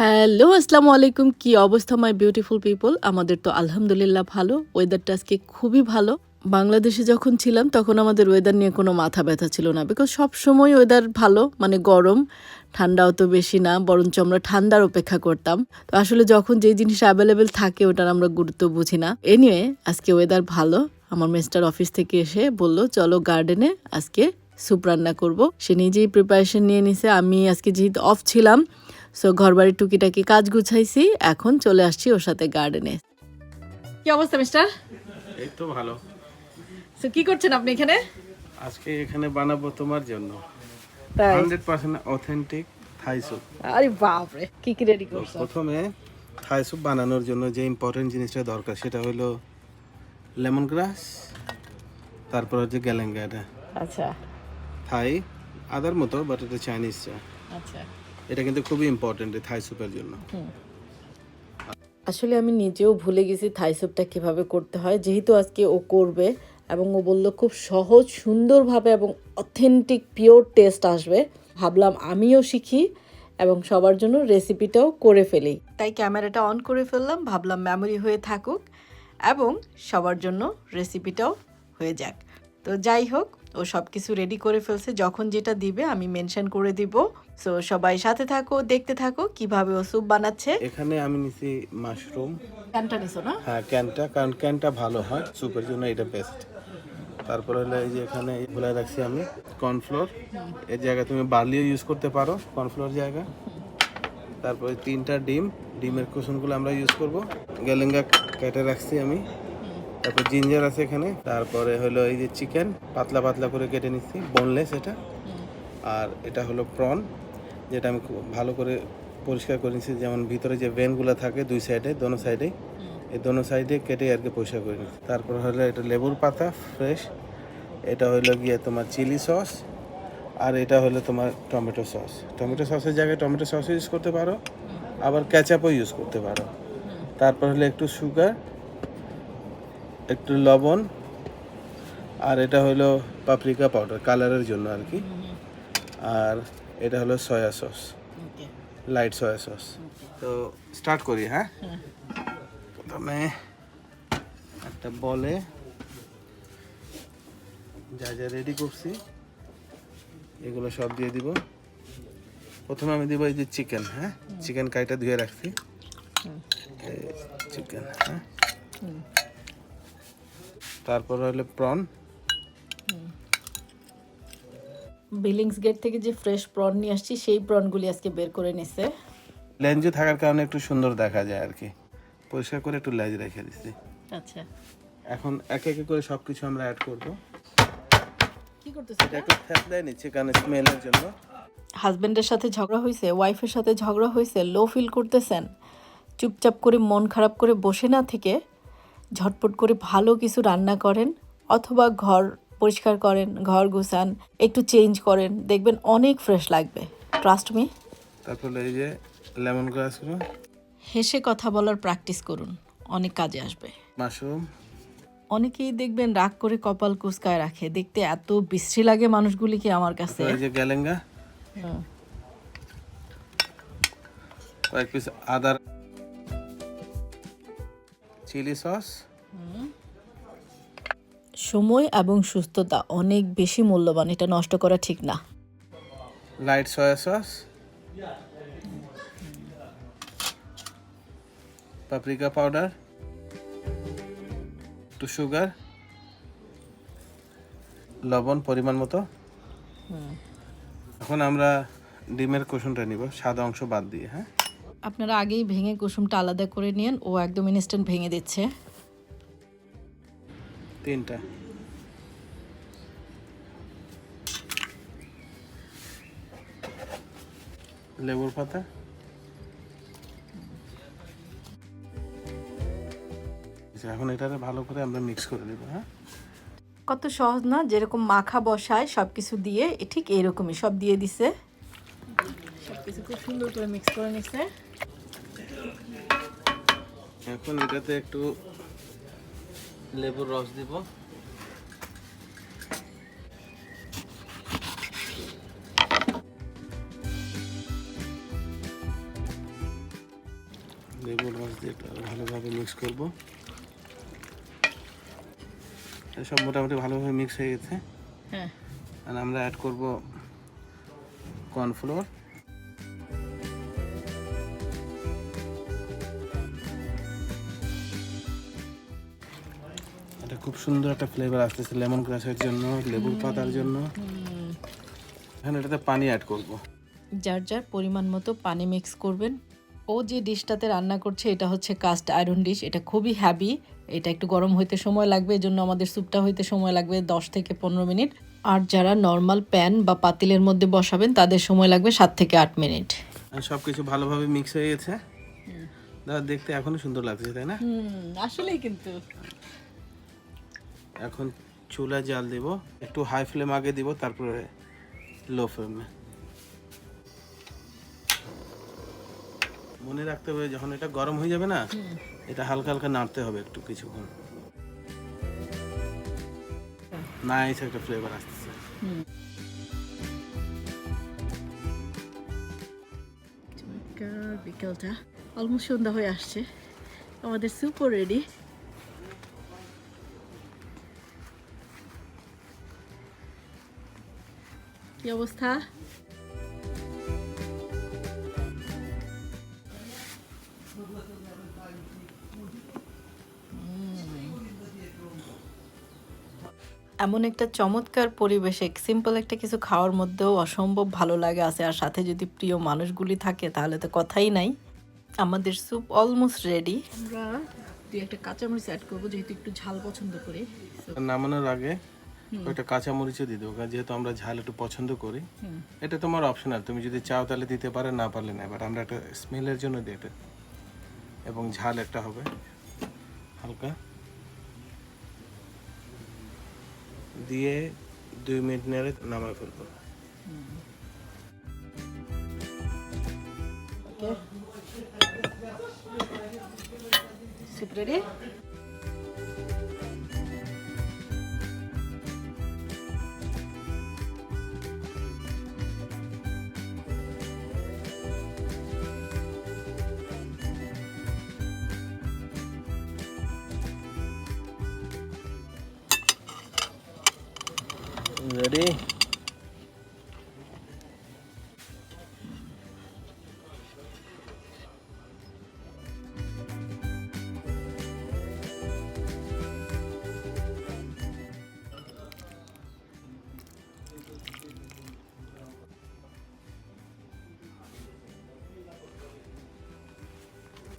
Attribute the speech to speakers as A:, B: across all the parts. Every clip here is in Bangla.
A: হ্যালো, আসসালামু আলাইকুম। কি অবস্থা মাই বিউটিফুল পিপল আমাদের তো আলহামদুলিল্লাহ ভালো। ওয়েদারটা আজকে খুবই ভালো। বাংলাদেশে যখন ছিলাম, তখন আমাদের ওয়েদার নিয়ে কোনো মাথা ব্যথা ছিল না। বিকজ সব সময় ওয়েদার ভালো মানে গরম, ঠান্ডাও তো বেশি না, বরঞ্চ আমরা ঠান্ডার অপেক্ষা করতাম। তো আসলে যখন যেই জিনিস অ্যাভেলেবেল থাকে, ওটার আমরা গুরুত্ব বুঝি না। এনিওয়ে আজকে ওয়েদার ভালো। আমার মিস্টার অফিস থেকে এসে বলল, চলো গার্ডেনে আজকে স্যুপ রান্না করব। সে নিজেই প্রিপারেশন নিয়ে নিছে। আমি আজকে যেহেতু অফ ছিলাম সো ঘর ঘরবাড়ির টুকিটাকি কাজ গুছাইছি এখন চলে আসছি ওর সাথে গার্ডেনে কি অবস্থা মিস্টার
B: এই তো ভালো।
A: সো কি করছেন আপনি এখানে?
B: আজকে এখানে বানাবো তোমার জন্য।
A: তাই?
B: Hundred percent authentic Thai soup
A: আরে বাপরে কি কি রেডি করছ?
B: প্রথমে থাই স্যুপ বানানোর জন্য যে ইম্পর্টেন্ট জিনিসটা দরকার সেটা হলো লেমন গ্রাস তারপর হচ্ছে গ্যালেঙ্গা এটা
A: আচ্ছা।
B: থাই আদার মতো বাট এটা চাইনিজ চা।
A: আচ্ছা।
B: এটা কিন্তু খুবই ইম্পর্টেন্ট থাই স্যুপের জন্য।
A: আসলে আমি নিজেও ভুলে গেছি থাই স্যুপটা কীভাবে করতে হয়। যেহেতু আজকে ও করবে এবং ও বলল খুব সহজ, সুন্দরভাবে এবং অথেন্টিক পিওর টেস্ট আসবে। ভাবলাম আমিও শিখি এবং সবার জন্য রেসিপিটাও করে ফেলি। তাই ক্যামেরাটা অন করে ফেললাম। ভাবলাম মেমোরি হয়ে থাকুক এবং সবার জন্য রেসিপিটাও হয়ে যাক। তো যাই হোক ও সব কিছু রেডি করে ফেলছে। যখন যেটা দিবে আমি মেনশন করে দিব। সো সবাই সাথে থাকো দেখতে থাকো কীভাবে ও স্যুপ বানাচ্ছে।
B: এখানে আমি নিছি মাশরুম
A: ক্যানটা নিছো না?
B: হ্যাঁ ক্যানটা কারণ ক্যানটা ভালো হয় স্যুপের জন্য এটা বেস্ট তারপরে হলো এই যে এখানে ভুলে রাখছি আমি কর্নফ্লোর এর জায়গায় তুমি বার্লিও ইউজ করতে পারো কর্নফ্লোর জায়গা। তারপরে তিনটা ডিম। ডিমের কুসুমগুলো আমরা ইউজ করব। গেলেঙ্গা কেটে রাখছি আমি। তারপর জিঞ্জার আছে এখানে, তারপরে হলো এই যে চিকেন, পাতলা পাতলা করে কেটে নিচ্ছি বোনলেস এটা। আর এটা হলো প্রন যেটা আমি ভালো করে পরিষ্কার করে নিচ্ছি, যেমন ভিতরে যে ভেনগুলো থাকে দুই সাইডে দোনো সাইডে এই দোনো সাইডে কেটে আর কি পরিষ্কার করে নিচ্ছি। তারপর হলো এটা লেবুর পাতা ফ্রেশ এটা হলো গিয়ে তোমার চিলি সস আর এটা হলো তোমার টমেটো সস টমেটো সসের জায়গায় টমেটো সস ইউজ করতে পারো, আবার ক্যাচাপও ইউজ করতে পারো। তারপর হলো একটু সুগার একটু লবণ আর এটা হলো পাপরিকা পাউডার কালারের জন্য আর কি। আর এটা হলো soya sauce light soya sauce. তো স্টার্ট করি হ্যাঁ? প্রথমে একটা বলে যা যা রেডি করছি এগুলো সব দিয়ে দিব। প্রথমে আমি দিব এই যে চিকেন হ্যাঁ? চিকেন কাইটা ধুয়ে রাখছি। চিকেন হ্যাঁ? তারপর হলো প্রন।
A: বিলিংস গেট থেকে যে ফ্রেশ প্রন নিয়ে আসছি সেই প্রনগুলি আজকে বের করে নিছে।
B: লেঞ্জু থাকার কারণে একটু সুন্দর দেখা যায় আর কি। পরিষ্কার করে একটু লেজ রেখে দিচ্ছি
A: আচ্ছা।
B: এখন একে একে করে সব কিছু আমরা অ্যাড করব।
A: কি করতেছে
B: এটা? একটু থেতলে নিচ্ছি কারণ স্মেলের জন্য।
A: হাজবেন্ডের সাথে ঝগড়া হয়েছে ওয়াইফের সাথে ঝগড়া হয়েছে লো ফিল করতেছেন। চুপচাপ করে মন খারাপ করে বসে না থেকে ঝটপট করে ভালো কিছু রান্না করেন অথবা ঘর পরিষ্কার করেন ঘর গুছান একটু চেঞ্জ করেন দেখবেন অনেক ফ্রেশ লাগবে। ট্রাস্ট মি
B: তারপর এই যে লেমন গ্রাসগুলো
A: হেসে কথা বলার প্র্যাকটিস করুন অনেক কাজে আসবে।
B: মাশরুম।
A: অনেকেই দেখবেন রাগ করে কপাল কুচকায় রাখে দেখতে এত বিশ্রী লাগে মানুষগুলিকে আমার কাছে?
B: এই যে গ্যালেঙ্গা। কয়েক পিস আদার চিলি সস।
A: সময় এবং সুস্থতা অনেক বেশি মূল্যবান এটা নষ্ট করা ঠিক না।
B: Light soya sauce paprika powder একটু সুগার লবণ পরিমাণ মতো। এখন আমরা ডিমের কুসুমটা নিব সাদা অংশ বাদ দিয়ে হ্যাঁ?
A: আপনারা আগেই ভেঙে কুসুমটা আলাদা করে নিন। ও একদম ইনস্ট্যান্ট ভেঙে দিচ্ছে।
B: তিনটা। লেবুর পাতা। এখন এটারে ভালো করে আমরা মিক্স করে দেবো হ্যাঁ?
A: কত সহজ না যেরকম মাখা বসায় সব কিছু দিয়ে ঠিক এইরকমই সব দিয়ে দিছে। কিছু খুব সুন্দর করে মিক্স করে নিচ্ছে
B: এখন এটাতে একটু লেবুর রস দিব। এটা ভালোভাবে মিক্স করব। সব মোটামুটি ভালোভাবে মিক্স হয়ে গেছে।
A: হ্যাঁ।
B: আর আমরা অ্যাড করব কর্নফ্লোর খুব সুন্দর একটা ফ্লেভার আসতেছে লেমন গ্রাসের জন্য লেবুর পাতার জন্য। এখানে এটাতে পানি অ্যাড করব।
A: যার যার পরিমাণ মতো পানি মিক্স করবেন। ও যে ডিশটাতে রান্না করছে এটা হচ্ছে কাস্ট আয়রন ডিশ এটা খুবই হ্যাভি এটা একটু গরম হইতে সময় লাগবে এই জন্য আমাদের স্যুপটা হইতে সময় লাগবে দশ থেকে পনেরো মিনিট। আর যারা নর্মাল প্যান বা পাতিলের মধ্যে বসাবেন তাদের সময় লাগবে সাত থেকে আট মিনিট।
B: আর সব কিছু ভালোভাবে মিক্স হয়ে গেছে। দেখতে এখনও সুন্দর লাগছে তাই না?
A: আসলেই কিন্তু।
B: এখন চুলা জাল দেব। একটু হাই ফ্লেম আগে দিব তারপরে লো ফ্লেমে মনে রাখতে হবে যখন এটা গরম হয়ে যাবে না এটা হালকা হালকা নাড়তে হবে একটু কিছুক্ষণ। নাইস একটা ফ্লেভার আসতেছে।
A: বিকেলটা। অলমোস্ট সন্ধ্যা হয়ে আসছে। আমাদের স্যুপও রেডি কি অবস্থা? এমন একটা চমৎকার পরিবেশে সিম্পল একটা কিছু খাওয়ার মধ্যেও অসম্ভব ভালো লাগে আছে। আর সাথে যদি প্রিয় মানুষগুলি থাকে তাহলে তো কথাই নাই। আমাদের স্যুপ অলমোস্ট রেডি আমরা দুই একটা কাঁচামরিচ অ্যাড করব যেহেতু একটু ঝাল পছন্দ করি।
B: নামানোর আগে ওইটা কাঁচা মরিচও দিয়ে দেবো কারণ যেহেতু আমরা ঝাল একটু পছন্দ করি এটা তোমার অপশনাল তুমি যদি চাও তাহলে দিতে পারে না পারলে না। বাট আমরা একটা স্মেলের জন্য দিই। এটা এবং ঝাল একটা হবে। হালকা। দিয়ে দুই মিনিট নেড়ে নামায় ফেলব।
A: Soup ready
B: ready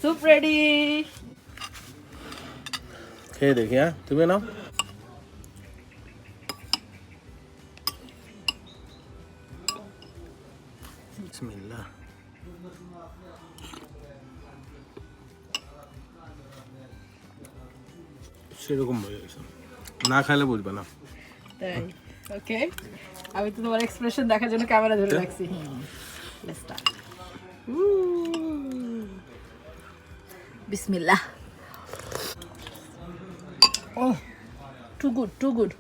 A: soup ready
B: খেয়ে দেখি হ্যাঁ তুমি নাও বিসমিল্লাহ। সেরকম হয়ে গেছে। না খাইলে বুঝবে না।
A: তাই ওকে আমি তো তোমার এক্সপ্রেশন দেখার জন্য ক্যামেরা ধরে রাখছি। লেটস স্টার্ট বিসমিল্লাহ। Oh two good two good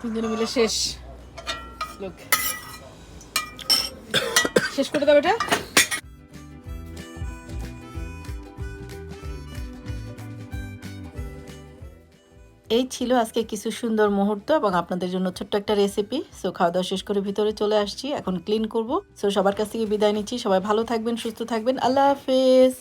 A: তিনজনে মিলে শেষ। লোক শেষ করে দাও এটা। এই ছিল আজকে কিছু সুন্দর মুহূর্ত এবং আপনাদের জন্য ছোট্ট একটা রেসিপি সো খাওয়া দাওয়া শেষ করে ভিতরে চলে আসছি। এখন ক্লিন করব। সো সবার কাছ থেকে বিদায় নিচ্ছি। সবাই ভালো থাকবেন, সুস্থ থাকবেন। আল্লাহ হাফেজ।